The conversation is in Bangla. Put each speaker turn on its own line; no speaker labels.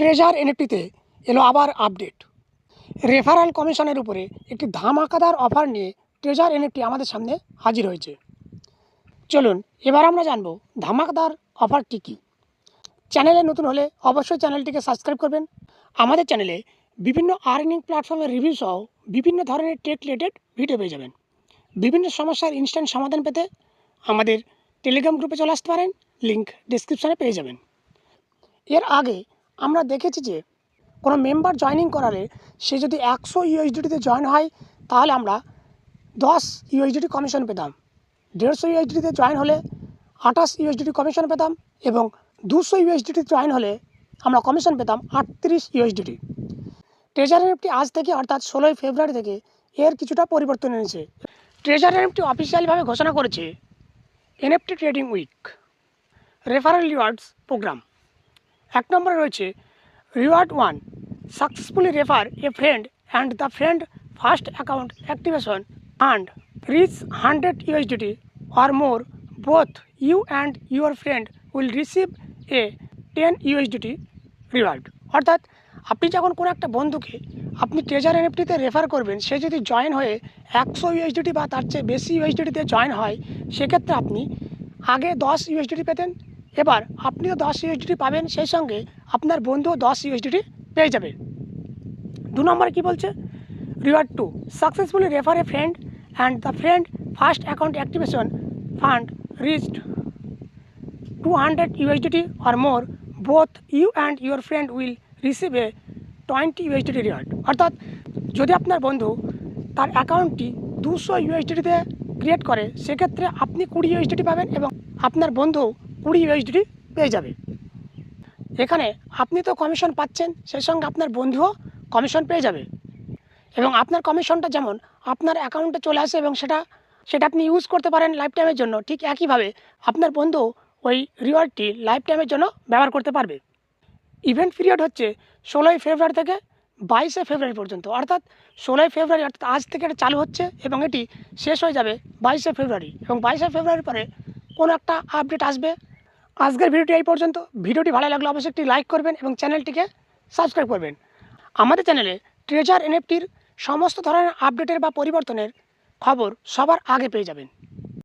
ট্রেজার এনএফটিতে এলো আবার আপডেট রেফারাল কমিশনের উপরে একটি ধামাকাদার অফার নিয়ে ট্রেজার এনএফটি আমাদের সামনে হাজির হয়েছে। চলুন, এবার আমরা জানব ধামাকাদার অফারটি কী চ্যানেলে নতুন হলে অবশ্যই চ্যানেলটিকে সাবস্ক্রাইব করবেন। আমাদের চ্যানেলে বিভিন্ন আর্নিং প্ল্যাটফর্মের রিভিউ সহ বিভিন্ন ধরনের টেক রিলেটেড ভিডিও পেয়ে যাবেন। বিভিন্ন সমস্যার ইনস্ট্যান্ট সমাধান পেতে আমাদের টেলিগ্রাম গ্রুপে চলে আসতে পারেন। লিঙ্ক ডিসক্রিপশানে পেয়ে যাবেন। এর আগে আমরা দেখেছি যে কোনো মেম্বার জয়েনিং করালে সে যদি একশো ইউএসডিটিতে জয়েন হয়, তাহলে আমরা দশ ইউএসডিটি কমিশন পেতাম। দেড়শো ইউএসডিটিতে জয়েন হলে আঠাশ ইউএসডিটি কমিশন পেতাম এবং দুশো ইউএসডিটি জয়েন হলে আমরা কমিশন পেতাম আটত্রিশ ইউএসডিটি ট্রেজার এনএফটি আজ থেকে অর্থাৎ ষোলোই ফেব্রুয়ারি থেকে এর কিছুটা পরিবর্তন এনেছে। ট্রেজার এনএফটি অফিসিয়ালিভাবে ঘোষণা করেছে NFT trading week referral rewards program এক নম্বরে রয়েছে reward one successfully refer a friend and the friend first account activation and reach hundred USDT or more both you and your friend will receive a ten USDT reward অর্থাৎ আপনি যখন কোনো একটা বন্ধুকে আপনি ট্রেজার এনএফটিতে রেফার করবেন, সে যদি জয়েন হয়ে একশো ইউএসডিটি বা তার চেয়ে বেশি ইউএসডিটিতে জয়েন হয়, সেক্ষেত্রে আপনি আগে দশ ইউএসডিটি পেতেন এবার আপনিও দশ ইউএসডিটি পাবেন সেই সঙ্গে আপনার বন্ধুও দশ ইউএসডিটি পেয়ে যাবে। দু নম্বরে কী বলছে? Reward two successfully refer a friend and the friend first account activation fund reached two hundred USDT or more both you and your friend will receive a twenty USDT reward অর্থাৎ যদি আপনার বন্ধু তার অ্যাকাউন্টটি দুশো ইউএসডিটিতে ক্রিয়েট করে, সেক্ষেত্রে আপনি কুড়ি ইউএসডিটি পাবেন এবং আপনার বন্ধু কুড়ি ইউএসডিটি পেয়ে যাবে। এখানে আপনি তো কমিশন পাচ্ছেন, সেই সঙ্গে আপনার বন্ধুও কমিশন পেয়ে যাবে। এবং আপনার কমিশনটা যেমন আপনার অ্যাকাউন্টে চলে আসে এবং সেটা সেটা আপনি ইউজ করতে পারেন লাইফ টাইমের জন্য, ঠিক একইভাবে আপনার বন্ধু ওই রিওয়ার্ডটি লাইফ টাইমের জন্য ব্যবহার করতে পারবে। ইভেন্ট পিরিয়ড হচ্ছে ষোলোই ফেব্রুয়ারি থেকে বাইশে ফেব্রুয়ারি পর্যন্ত, অর্থাৎ ষোলোই ফেব্রুয়ারি, অর্থাৎ আজ থেকে এটা চালু হচ্ছে এবং এটি শেষ হয়ে যাবে বাইশে ফেব্রুয়ারি। এবং বাইশে ফেব্রুয়ারির পরে কোনো একটা আপডেট আসবে আজকের ভিডিওটি এই পর্যন্ত। ভিডিওটি ভালো লাগলে অবশ্যই একটি লাইক করবেন এবং চ্যানেলটিকে সাবস্ক্রাইব করবেন। আমাদের চ্যানেলে ট্রেজার এনএফটির সমস্ত ধরনের আপডেটের বা পরিবর্তনের খবর সবার আগে পেয়ে যাবেন।